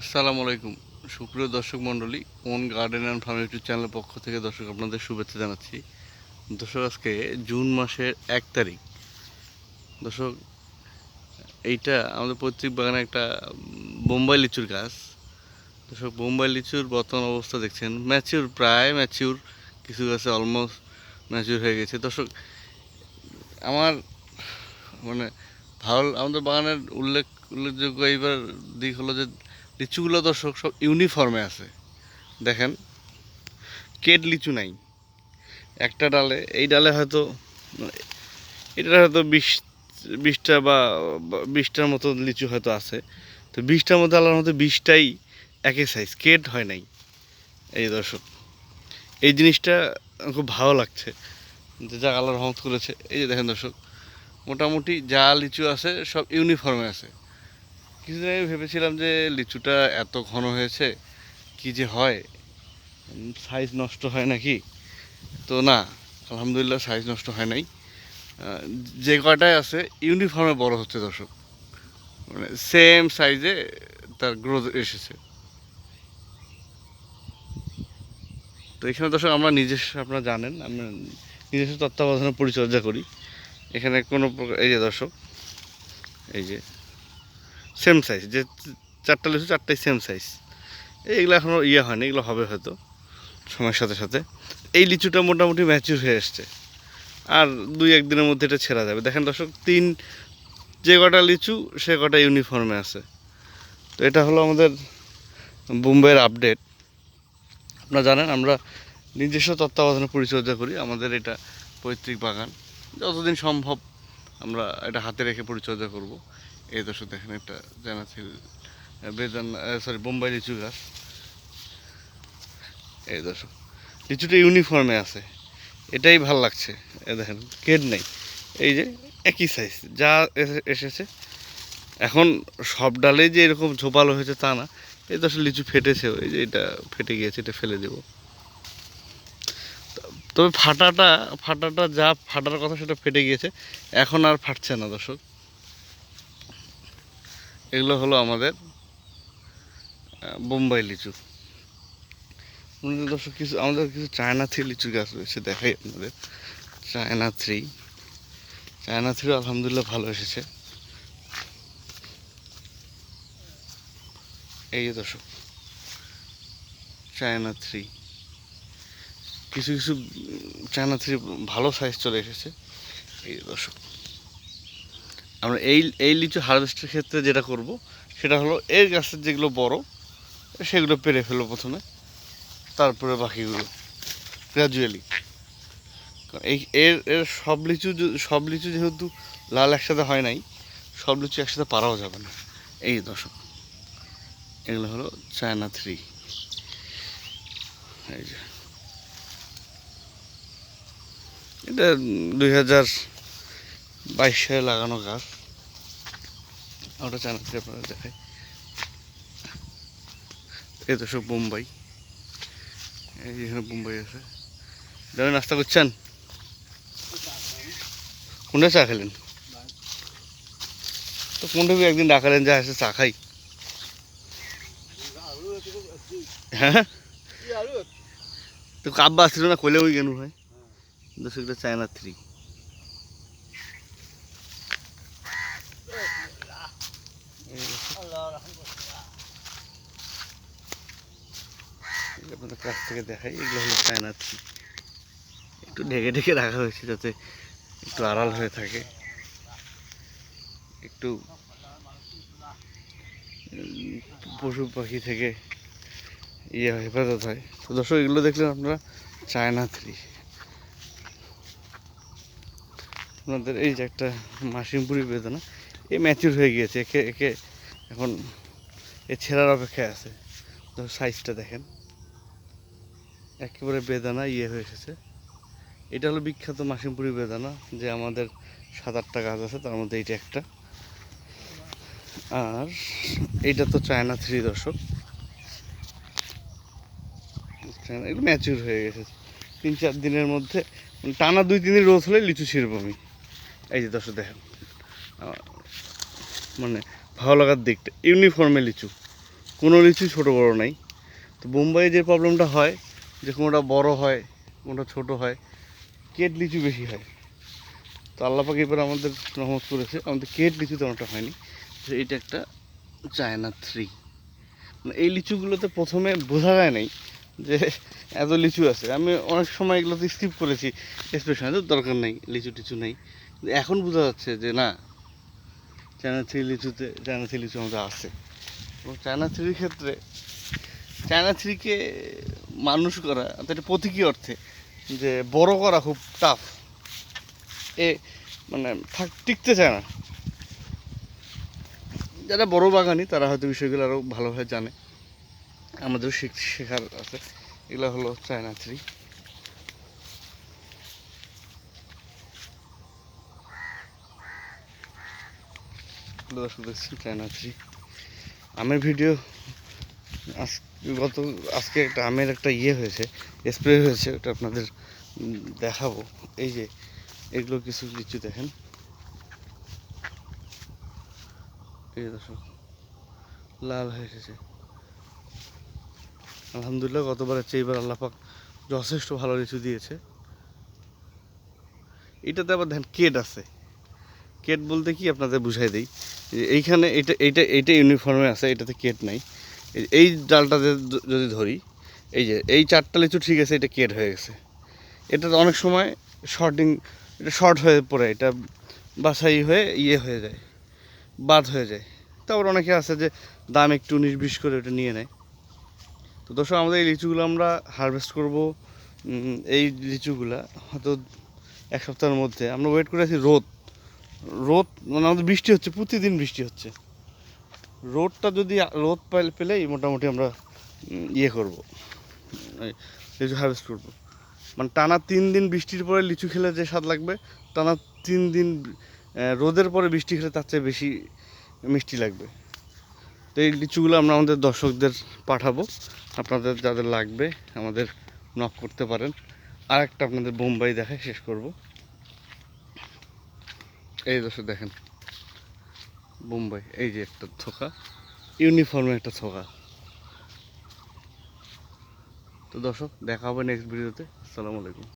আসসালামু আলাইকুম। সুপ্রিয় দর্শক মণ্ডলী own garden and farm YouTube চ্যানেলের পক্ষ থেকে দর্শক আপনাদের শুভেচ্ছা জানাচ্ছি। দর্শক, আজকে জুন মাসের এক তারিখ। দর্শক, এইটা আমাদের পৈতৃক বাগানে একটা বোম্বাই লিচুর গাছ। দর্শক, বোম্বাই লিচুর বর্তমান অবস্থা দেখছেন। ম্যাচিউর, প্রায় ম্যাচিউর। কিছু গাছে অলমোস্ট ম্যাচিউর হয়ে গেছে। দর্শক, আমার মানে ভালো আমাদের বাগানের উল্লেখ উল্লেখযোগ্য এইবার দিক হলো যে লিচুগুলো দর্শক সব ইউনিফর্মে আছে। দেখেন, কেট লিচু নাই। একটা ডালে, এই ডালে হয়তো, এটা হয়তো বিশ, বিশটা বা বিশটার মতো লিচু হয়তো আছে। তো বিশটার মধ্যে আল্লাহর মতো বিশটাই একই সাইজ কেট হয় নাই। এই দর্শক, এই জিনিসটা খুব ভালো লাগছে। যে যা আল্লাহ রহমত করেছে। এই যে দেখেন দর্শক, মোটামুটি যা লিচু আছে সব ইউনিফর্মে আছে। কিছুদিন আগে ভেবেছিলাম যে লিচুটা এত ঘন হয়েছে, কি যে হয়? সাইজ নষ্ট হয় নাকি? তো না, আলহামদুলিল্লাহ সাইজ নষ্ট হয় নাই। যে কয়টায় আছে ইউনিফর্মে বড় হচ্ছে দর্শক। মানে সেম সাইজে তার গ্রোথ এসেছে। তো এখানে দর্শক, আমরা নিজস্ব আপনারা জানেন, আমরা নিজস্ব তত্ত্বাবধানে পরিচর্যা করি। এখানে কোনো এই যে দর্শক, এই যে সেম সাইজ যে চারটা লিচু চারটাই সেম সাইজ এইগুলো এখনও ইয়ে হয়নি, এগুলো হবে হয়তো সময়ের সাথে সাথে। এই লিচুটা মোটামুটি ম্যাচিউর হয়ে এসছে আর দুই একদিনের মধ্যে এটা ছেড়া যাবে। দেখেন দর্শক, তিন, যে কটা লিচু, সে কটা ইউনিফর্মে আছে। তো এটা হলো আমাদের বোম্বের আপডেট আপনারা জানেন, আমরা নিজস্ব তত্ত্বাবধানে পরিচর্যা করি আমাদের এটা পৈতৃক বাগান। যতদিন সম্ভব আমরা এটা হাতে রেখে পরিচর্যা করব। এই দর্শক দেখেন একটা জানাছিল বেদান সরি বোম্বাই লিচু গাছ। এই দর্শক, লিচুটা ইউনিফর্মে আছে। এটাই ভালো লাগছে, এ দেখেন, কেড নেই। এই যে একই সাইজ যা এসে- এসেছে। এখন সব ডালে যে এরকম ঝোপালো হয়েছে তা না। এই দর্শক, লিচু ফেটেছেও এই যে এটা ফেটে গিয়েছে, এটা ফেলে দেবো। তো- তবে ফাটাটা ফাটাটা যা ফাটার কথা সেটা ফেটে গিয়েছে। এখন আর ফাটছে না দর্শক। এগুলো হলো আমাদের বোম্বাই লিচু। দর্শক, কিছু, আমাদের কিছু চায়না থ্রি লিচু গাছ রয়েছে, দেখাই আপনাদের। China three. চায়না থ্রি আলহামদুলিল্লাহ ভালো এসেছে। এই যে দর্শক, চায়না থ্রি। কিছু কিছু চায়না থ্রি ভালো সাইজ চলে এসেছে। এই দর্শক। আমরা এই এই লিচু হারভেস্টের ক্ষেত্রে যেটা করব, সেটা হলো এর গাছের যেগুলো বড়, সেগুলো পেরে ফেলব প্রথমে। তারপরে বাকিগুলো গ্র্যাজুয়ালি এই, এর এর সব লিচু সব লিচু যেহেতু লাল একসাথে হয় নাই, সব লিচু একসাথে পারাও যাবে না। এই দশক এগুলো হলো চায়না থ্রি। এই যে। এটা দুই হাজার বাইশ লাগানো গাছ। ওটা থ্রি আপনারা দেখাই। এই তো সব বোম্বাই। এই যেখানে বোম্বাই আছে। যাবেন নাস্তা করছেন? কোনটা চা খেলেন? তো কোনটা একদিন ডাকালেন যা এসে চা খাই। হ্যাঁ? তো কাব্বা আসছিল না, কইলে ওই কেন হয় দর্শকটা চায়না থ্রি। আপনাদের কাছ থেকে দেখাই, এগুলো হলো চায়না থ্রি একটু ঢেকে ঢেকে রাখা হয়েছে যাতে একটু আড়াল হয়ে থাকে। একটু পশু পাখি থেকে ইয়ে হেফাজত হয়। তো দর্শক, এগুলো দেখলেন আপনারা চায়না থ্রি আপনাদের এই যে একটা মাসিমপুরি বেদনা, এ ম্যাচিউর হয়ে গিয়েছে। একে একে এখন এ ছেঁড়ার অপেক্ষায় আছে। তো সাইজটা দেখেন। একেবারে বেদানা ইয়ে হয়ে এসেছে। এটা হলো বিখ্যাত মাসিমপুরি বেদানা, যে আমাদের সাত আটটা গাছ আছে, তার মধ্যে এইটা একটা। আর এইটা তো চায়না থ্রি দর্শক। এগুলো ম্যাচিউর হয়ে গেছে। তিন চার দিনের মধ্যে টানা দুই তিন দিন রোদ হলে লিচু ছিঁড়ব আমি। এই যে দর্শক দেখেন মানে ভালো লাগার দিকটা ইউনিফর্মে লিচু। কোনো লিচু ছোটো বড় নাই। তো বোম্বাইয়ে যে প্রবলেমটা হয় যে কোনোটা বড় হয়, কোনোটা ছোট হয়, কেট লিচু বেশি হয়। তো আল্লাপাক এবার আমাদের রহমত করেছে, আমাদের কেট লিচু তেমনটা হয়নি। তো এটা একটা চায়না থ্রি মানে এই লিচুগুলোতে প্রথমে বোঝা যায় নাই যে এত লিচু আছে। আমি অনেক সময় এগুলোতে স্কিপ করেছি স্পেশালি তো দরকার নেই, লিচু টিচু নেই। এখন বোঝা যাচ্ছে যে না, চায়না থ্রি লিচুতে, চায়না থ্রি লিচু আমাদের আছে। এবং চায়না থ্রির ক্ষেত্রে, চায়না থ্রিকে মানুষ করা এটা প্রতীকী অর্থে যে বড় করা খুব টাফ এ মানে থাক, টিকতে চায় না। যারা বড় বাগানি, তারা হয়তো বিষয়গুলো আরও ভালোভাবে জানে। আমাদেরও শিখ- শেখার আছে। এগুলো হলো চায়না থ্রি দর্শক দেখছি চায়না থ্রি আমের ভিডিও আজ গত আজকে একটা আমের একটা ইয়ে হয়েছে স্প্রে হয়েছে, ওটা আপনাদের দেখাবো। এই যে, এগুলো কিছু লিচু দেখেন। এই লাল হয়ে এসেছে। আলহামদুলিল্লাহ, গতবারের চেয়ে এবার আল্লাপাক যথেষ্ট ভালো লিচু দিয়েছে। এটাতে আবার দেখেন, কেট আছে। কেট বলতে কি আপনাদের বুঝাই দিই? এইখানে এটা এইটা এইটা ইউনিফর্মে আছে, এটাতে কেট নাই। এই- ডালটাতে যদি ধরি, এই যে, এই চারটা লিচু ঠিক আছে, এটা কেট হয়ে গেছে। এটা অনেক সময় শর্টিং এটা শর্ট হয়ে পড়ে, এটা বাছাই হয়ে ইয়ে হয়ে যায়, বাদ হয়ে যায়। তারপর অনেকে আছে যে দাম একটু উনিশ বিশ করে ওটা নিয়ে নেয়। তো দর্শক, আমাদের এই লিচুগুলো আমরা হারভেস্ট করব এই লিচুগুলা, হয়তো এক সপ্তাহের মধ্যে। আমরা ওয়েট করে আছি রোদ। রোদ মানে আমাদের বৃষ্টি হচ্ছে, প্রতিদিন বৃষ্টি হচ্ছে। রোদটা যদি রোদ পাইলে পেলেই মোটামুটি আমরা ইয়ে করব। লিচু হারভেস্ট করব। মানে টানা তিন দিন বৃষ্টির পরে লিচু খেলে যে স্বাদ লাগবে, টানা তিন দিন রোদের পরে বৃষ্টি খেলে তার চেয়ে বেশি মিষ্টি লাগবে। তো এই লিচুগুলো আমরা আমাদের দর্শকদের পাঠাবো। আপনাদের যাদের লাগবে, আমাদের নক করতে পারেন। আর একটা আপনাদের বোম্বাই দেখায় শেষ করব। এই দর্শক দেখেন। বোম্বাই, এই যে একটা থোকা ইউনিফর্মে একটা থোকা। তো দর্শক, দেখা হবে নেক্সট ভিডিওতে আসসালামু আলাইকুম।